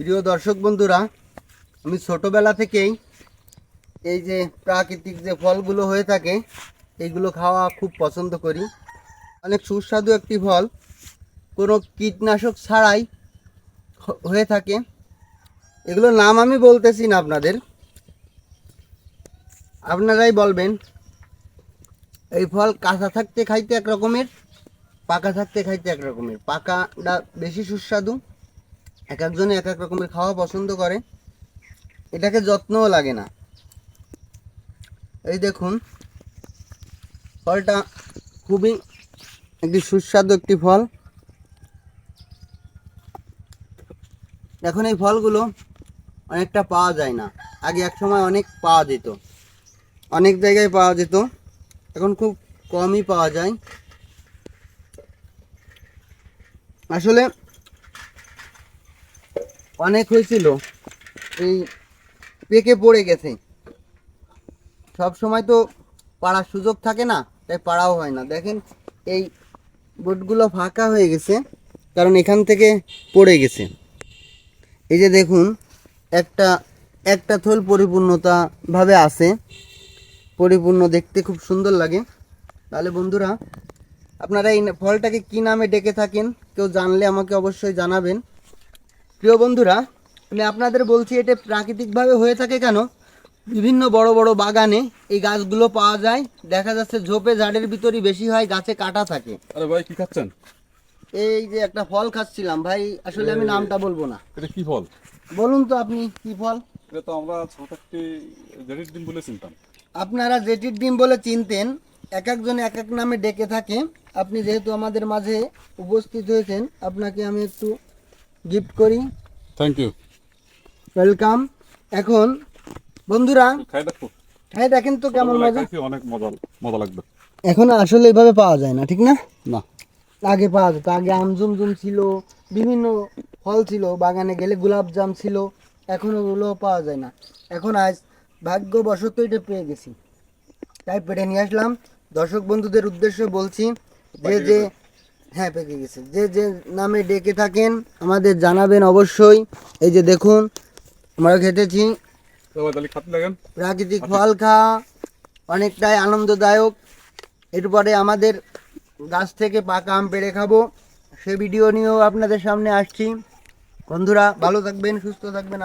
প্রিয় দর্শক বন্ধুরা, আমি ছোটবেলা থেকেই এই যে প্রাকৃতিক যে ফলগুলো হয়ে থাকে, এইগুলো খাওয়া খুব পছন্দ করি। অনেক সুস্বাদু একটি ফল। কোনো কীটনাশক ছাড়াই হয়ে থাকে। এগুলোর নাম আমি বলতেছি না আপনাদের। আপনারাই বলবেন, এই ফল কাঁচা থাকতে খাইতে এক রকমের পাকা থাকতে খাইতে এক রকমের পাকাটা বেশি সুস্বাদু। এক একজনে এক এক রকমের খাওয়া পছন্দ করে। এটাকে যত্নও লাগে না। এই দেখুন, ফলটা খুবই একটি সুস্বাদু একটি ফল। এখন এই ফলগুলো অনেকটা পাওয়া যায় না। আগে এক সময় অনেক পাওয়া যেত। অনেক জায়গায় পাওয়া যেত। এখন খুব কমই পাওয়া যায়। আসলে অনেক হয়েছিল। এই পেকে পড়ে গেছে। সব সময় তো পাড়ার সুযোগ থাকে না, তাই পাড়াও হয় না। দেখেন, এই বোটগুলো ফাঁকা হয়ে গেছে, কারণ এখান থেকে পড়ে গেছে। এই যে দেখুন, একটা একটা থল পরিপূর্ণতা ভাবে আছে। পরিপূর্ণ দেখতে খুব সুন্দর লাগে। তাহলে বন্ধুরা, আপনারা এই ফলটাকে কি নামে ডেকে থাকেন, কেউ জানলে আমাকে অবশ্যই জানাবেন। প্রিয় বন্ধুরা আমি আপনাদের বলছি এটা প্রাকৃতিকভাবে হয়ে থাকে কেন? বিভিন্ন বড় বড় বাগানে এই গাছগুলো পাওয়া যায়। দেখা যাচ্ছে ঝোপে ঝাড়ের ভিতরই বেশি হয় গাছে কাটা থাকে। আরে ভাই কি খাচ্ছেন? এই যে একটা ফল খাচ্ছিলাম ভাই আসলে আমি নামটা বলব না। এটা কি ফল? বলুন তো আপনি কি ফল? এটা তো আমরা ছোট একটি জেডির ডিম বলে চিনতাম। আপনারা যেটির ডিম বলে চিনতেন এক একজন এক এক নামে ডেকে থাকে। আপনি যেহেতু আমাদের মাঝে উপস্থিত হয়েছেন আপনাকে আমি একটু গিফট করি। থ্যাংক ইউ ওয়েলকাম এখন বন্ধুরা খাই দেখো। হ্যাঁ দেখেন তো কেমন মজা। অনেক মজা মজা লাগবে। এখন আসলে এভাবে পাওয়া যায় না ঠিক না? না। আগে পাওয়া যেত আগে আমজুমজুম ছিল বিভিন্ন ফল ছিল বাগানে গেলে গোলাপ জাম ছিল এখন ওগুলো পাওয়া যায় না। এখন আজ ভাগ্যবশত এটা পেয়ে গেছি। তাই পেটে নিয়ে আসলাম। দর্শক বন্ধুদের উদ্দেশ্যে বলছি যে যে হ্যাঁ পেকে গেছে। যে যে নামে ডেকে থাকেন আমাদের জানাবেন অবশ্যই। এই যে দেখুন আমরা খেতেছি প্রাকৃতিক ফল খাওয়া অনেকটাই আনন্দদায়ক। এরপরে আমাদের গাছ থেকে পাকা আম পেড়ে খাব। সে ভিডিও নিয়েও আপনাদের সামনে আসছি। বন্ধুরা ভালো থাকবেন সুস্থ থাকবেন।